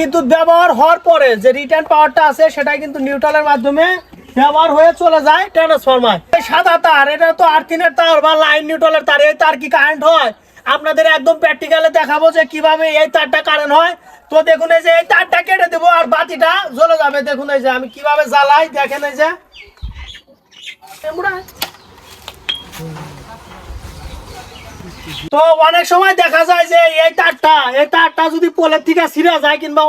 বিদ্যুৎ ব্যবহার হওয়ার পরে যে রিটার্ন পাওয়ারটা আছে সেটা কিন্তু নিউট্রালের মাধ্যমে ব্যবহার হয়ে চলে যায় ট্রান্সফরমার এই সাদা তার, এটা তো আর্থিনের তার বা লাইন নিউট্রালের তার, এই তার কি কারেন্ট হয়? আপনাদের একদম প্র্যাকটিক্যালে দেখাবো যে কীভাবে এই তারটা কারেন্ট হয়। তো দেখুন এই যে এই তারটা কেটে দেবো আর বাতিটা জ্বলে যাবে। দেখুন এই যে আমি কীভাবে জ্বালাই, দেখেন এই যে। তো অনেক সময় দেখা যায় যে এই তারটা এই তারটা যদি পোলের থেকে ছিঁড়ে যায় কিংবা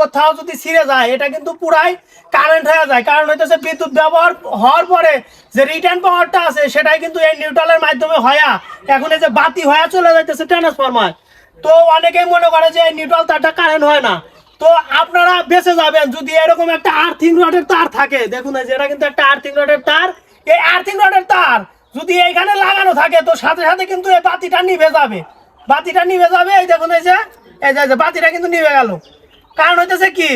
কোথাও যদি ছিঁড়ে যায়, এটা কিন্তু পুরাই কারেন্ট হয়ে যায়। কারণ হইতেছে বিদ্যুৎ ব্যবহার হওয়ার পরে যে রিটার্ন পাওয়ারটা আছে, সেটাই কিন্তু এই নিউট্রালের মাধ্যমে হয়া। এখন এই যে বাতি হয়ে চলে যাইতেছে ট্রান্সফরমার তো অনেকেই মনে করে যে এই নিউট্রাল তারটা কারেন্ট হয় না। তো আপনারা বেঁচে যাবেন যদি এরকম একটা আর্থিং রডের তার থাকে। দেখুন যে এটা কিন্তু একটা আর্থিং রডের তার এই আর্থিং রডের তার যদি এইখানে লাগানো থাকে তো সাথে সাথে কিন্তু এই বাতিটা নিভে যাবে। বাতিটা নিভে যাবে এই দেখুন এই যে এই যে- বাতিটা কিন্তু নিভে গেল। কারণ হইতেছে কি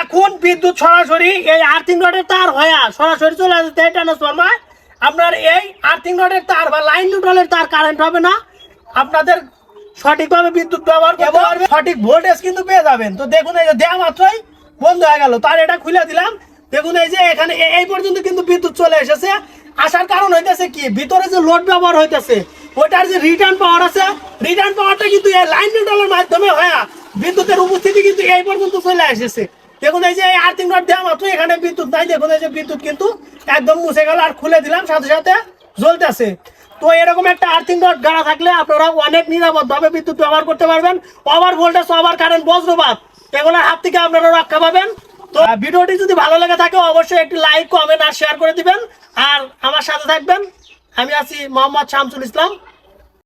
এখন বিদ্যুৎ সরাসরি এই আর্থিং রডের তার হয়া সরাসরি চলে আসছে ট্রান্সফরমার আপনার এই আর্থিং রডের তার বা লাইন নিউট্রালের তার কারেন্ট হবে না। আপনাদের সঠিকভাবে বিদ্যুৎ ব্যবহার করতে পারবেন সঠিক ভোল্টেজ কিন্তু পেয়ে যাবেন। তো দেখুন এই যে দেওয়া মাত্রই বন্ধ হয়ে গেল। তার এটা খুলে দিলাম। দেখুন এই যে এখানে এই পর্যন্ত কিন্তু বিদ্যুৎ চলে এসেছে। আসার কারণ হইতেছে কি? ভিতরে যে লোড ব্যবহার হইতেছে ওটার যে রিটার্ন পাওয়ার আছে রিটার্ন পাওয়ারটা কিন্তু এই লাইন নিউট্রালের মাধ্যমে হয়, বিদ্যুতের উপস্থিতি কিন্তু এই পর্যন্ত চলে এসেছে দেখুন এই যে আর্থিং রড দেওয়া মাত্র এখানে বিদ্যুৎ নাই, দেখুন এই যে বিদ্যুৎ কিন্তু একদম মুছে গেল আর খুলে দিলাম, সাথে সাথে জ্বলতেছে। তো এরকম একটা আর্থিং রড গাড়া থাকলে আপনারা অনেক নিরাপদভাবে বিদ্যুৎ ব্যবহার করতে পারবেন। ওভার ভোল্টেজ ওভার কারেন্ট বজ্রপাত, এগুলোর হাত থেকে আপনারা রক্ষা পাবেন। তো ভিডিওটি যদি ভালো লেগে থাকে, অবশ্যই একটি লাইক কমেন্ট আর শেয়ার করে দিবেন। আর আমার সাথে থাকবেন, আমি আছি মোহাম্মদ শামসুল ইসলাম।